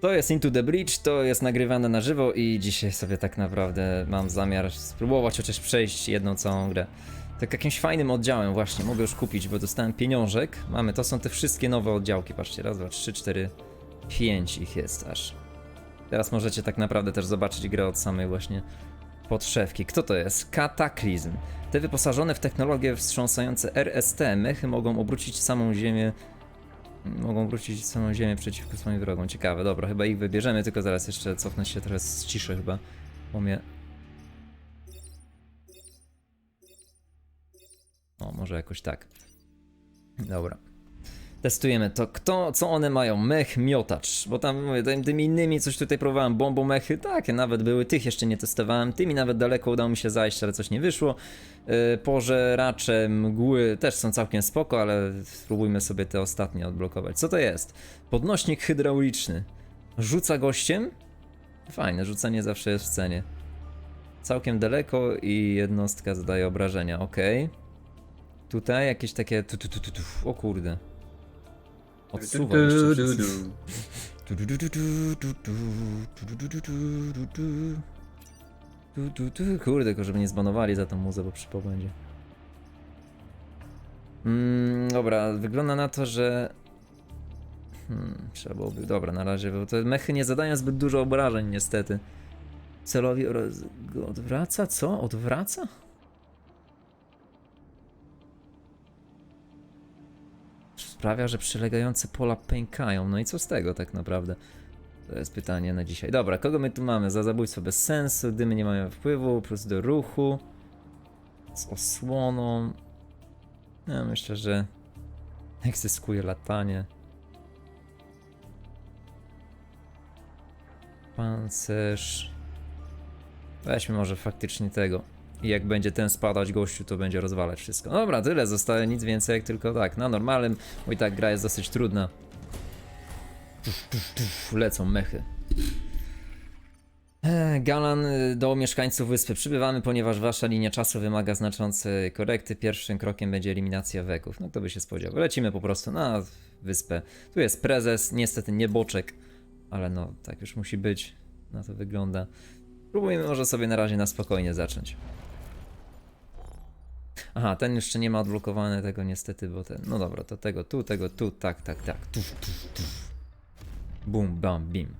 To jest Into the Breach, to jest nagrywane na żywo i dzisiaj sobie tak naprawdę mam zamiar spróbować chociaż przejść jedną całą grę. Tak jakimś fajnym oddziałem właśnie, mogę już kupić, bo dostałem pieniążek. Mamy, to są te wszystkie nowe oddziałki, patrzcie, raz, dwa, trzy, cztery, pięć ich jest aż. Teraz możecie tak naprawdę też zobaczyć grę od samej właśnie podszewki. Kto to jest? Kataklizm. Te wyposażone w technologie wstrząsające RST mechy mogą obrócić samą ziemię Mogą wrócić samą ziemię przeciwko swoim wrogom. Ciekawe, dobra, chyba ich wybierzemy, tylko zaraz jeszcze cofnę się trochę z ciszy chyba, bo mnie... O, może jakoś tak. Dobra. Testujemy to. Kto, co one mają? Mech, miotacz. Bo tam mówię, tym- tymi innymi coś tutaj próbowałem. Bombomechy, takie nawet były. Tych jeszcze nie testowałem. Tymi nawet daleko udało mi się zajść, ale coś nie wyszło. Yy, pożeracze, mgły też są całkiem spoko, ale spróbujmy sobie te ostatnie odblokować. Co to jest? Podnośnik hydrauliczny. Rzuca gościem? Fajne, rzucanie zawsze jest w cenie. Całkiem daleko i jednostka zadaje obrażenia, ok. Tutaj jakieś takie. Tu, tu, tu, tu, tu. O kurde. Odsuwa jeszcze wszystko. Tu, tu, tu, tu, tu, tu, tu, tu, tu, tu, tu, tu, tu. Tu, tu. Kurde, tylko żeby nie zbanowali za tą muzę, bo przypał będzie. Mm, dobra, wygląda na to, że... Hmm, trzeba byłoby... Dobra, na razie, bo te mechy nie zadają zbyt dużo obrażeń, niestety. Celowi oraz... go Odwraca? Co? Odwraca? Sprawia, że przylegające pola pękają. No i co z tego tak naprawdę? To jest pytanie na dzisiaj. Dobra, kogo my tu mamy? Za zabójstwo bez sensu, dymy nie mają wpływu, plus do ruchu. Z osłoną. Ja myślę, że egzyskuje latanie. Pancerz. Weźmy może faktycznie tego. I jak będzie ten spadać gościu, to będzie rozwalać wszystko. Dobra, tyle, zostaje nic więcej jak tylko tak. Na normalnym, bo i tak gra jest dosyć trudna. Lecą mechy. E, Galan y, do mieszkańców wyspy. Przybywamy, ponieważ wasza linia czasu wymaga znaczącej korekty. Pierwszym krokiem będzie eliminacja weków. No kto by się spodziewał. Lecimy po prostu na wyspę. Tu jest prezes, niestety nie boczek, ale no tak już musi być. Na to wygląda. Spróbujmy może sobie na razie na spokojnie zacząć. Aha, ten jeszcze nie ma odblokowane tego niestety, bo ten. No dobra, to tego tu, tego tu, tak, tak, tak. Tu, tu, tu. Bum, bam, bim.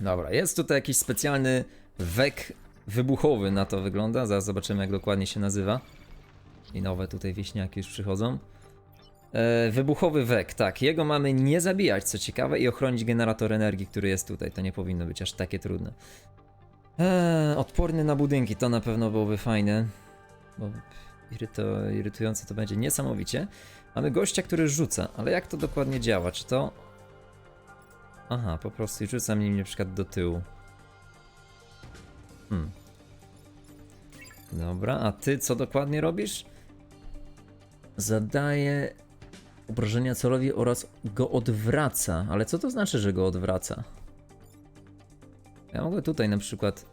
Dobra, jest tutaj jakiś specjalny wek wybuchowy na to wygląda. Zaraz zobaczymy jak dokładnie się nazywa. I nowe tutaj wieśniaki już przychodzą. E, wybuchowy wek, tak. Jego mamy nie zabijać, co ciekawe, i ochronić generator energii, który jest tutaj. To nie powinno być aż takie trudne. Eee, odporny na budynki, to na pewno byłoby fajne. Bo iryto, irytujące to będzie niesamowicie. Mamy gościa, który rzuca, ale jak to dokładnie działa? Czy to. Aha, po prostu rzuca mnie na przykład do tyłu. Hmm. Dobra, a ty co dokładnie robisz? Zadaje obrażenia celowi oraz go odwraca. Ale co to znaczy, że go odwraca? Ja mogę tutaj na przykład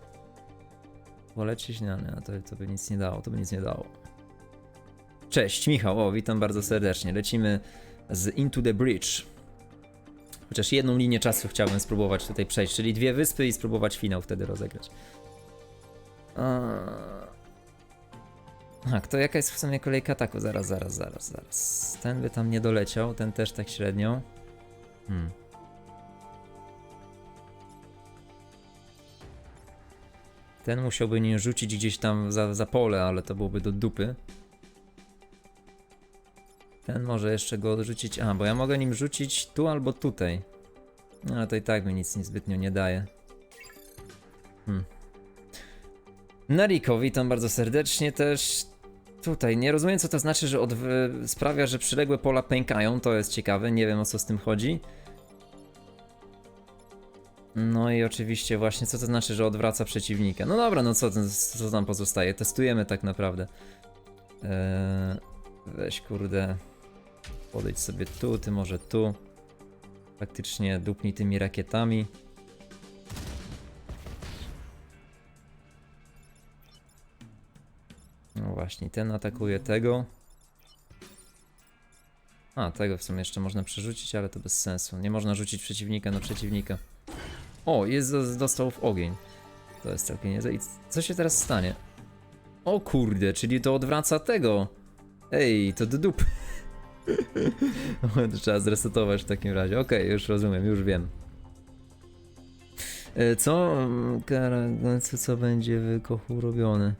polecieć, no nie, to, to by nic nie dało, to by nic nie dało. Cześć, Michał, o, witam bardzo serdecznie. Lecimy z Into the Bridge. Chociaż jedną linię czasu chciałbym spróbować tutaj przejść, czyli dwie wyspy i spróbować finał wtedy rozegrać. A... Aha, kto jaka jest w sumie kolejka ataku? Zaraz, zaraz, zaraz, zaraz. Ten by tam nie doleciał, ten też tak średnio. Hmm. Ten musiałby nie rzucić gdzieś tam za, za pole, ale to byłoby do dupy. Ten może jeszcze go odrzucić. A, bo ja mogę nim rzucić tu albo tutaj. No, ale to i tak mi nic niezbytnio nie daje. Hmm. Nariko, witam bardzo serdecznie też. Tutaj, nie rozumiem co to znaczy, że sprawia, że przyległe pola pękają, to jest ciekawe, nie wiem o co z tym chodzi. No i oczywiście właśnie, co to znaczy, że odwraca przeciwnika. No dobra, no co, co tam pozostaje? Testujemy tak naprawdę. Eee, weź kurde, podejdź sobie tu, ty może tu. Faktycznie dupnij tymi rakietami. No właśnie, ten atakuje tego. A, tego w sumie jeszcze można przerzucić, ale to bez sensu. Nie można rzucić przeciwnika na przeciwnika. O, jest dostał w ogień. To jest całkiem niezłe. I co się teraz stanie? O kurde, czyli to odwraca tego. Ej, to do dup. trzeba zresetować w takim razie. Okej, już rozumiem, już wiem. E, Co? Co, co będzie w kochu robione?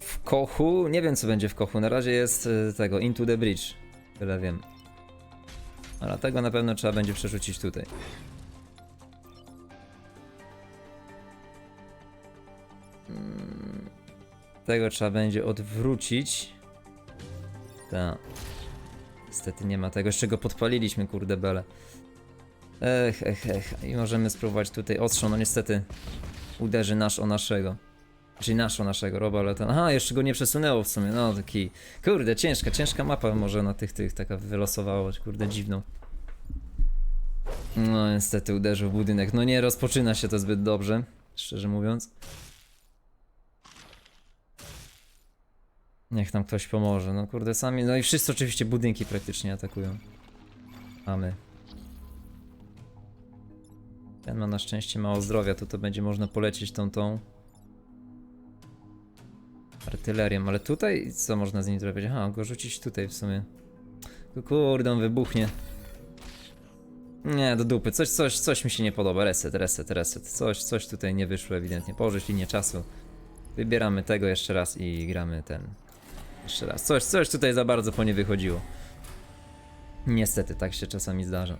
W kochu? Nie wiem co będzie w kochu. Na razie jest e, tego Into the Bridge. Tyle wiem. Ale tego na pewno trzeba będzie przerzucić tutaj. Tego trzeba będzie odwrócić. Tak. Niestety nie ma tego, jeszcze go podpaliliśmy, kurde bele. Ech, ech, ech. I możemy spróbować tutaj ostrzą, no niestety uderzy nasz o naszego. Czyli nasz o naszego, roba, ale ten... Aha, jeszcze go nie przesunęło w sumie, no taki... Kurde, ciężka, ciężka mapa może na tych, tych taka wylosowała, kurde, dziwną. No niestety uderzył w budynek, no nie rozpoczyna się to zbyt dobrze, szczerze mówiąc. Niech nam ktoś pomoże, no kurde, sami, no i wszyscy oczywiście budynki praktycznie atakują. A my. Ten ma na szczęście mało zdrowia, to to będzie można polecieć tą tą artylerią, ale tutaj co można z nim zrobić? Aha, go rzucić tutaj w sumie. Kurde, on wybuchnie. Nie, do dupy, coś, coś, coś mi się nie podoba. Reset, reset, reset. Coś, coś tutaj nie wyszło ewidentnie. Położyć linię czasu. Wybieramy tego jeszcze raz i gramy ten. Jeszcze raz. Coś, coś tutaj za bardzo po nie wychodziło. Niestety, tak się czasami zdarza.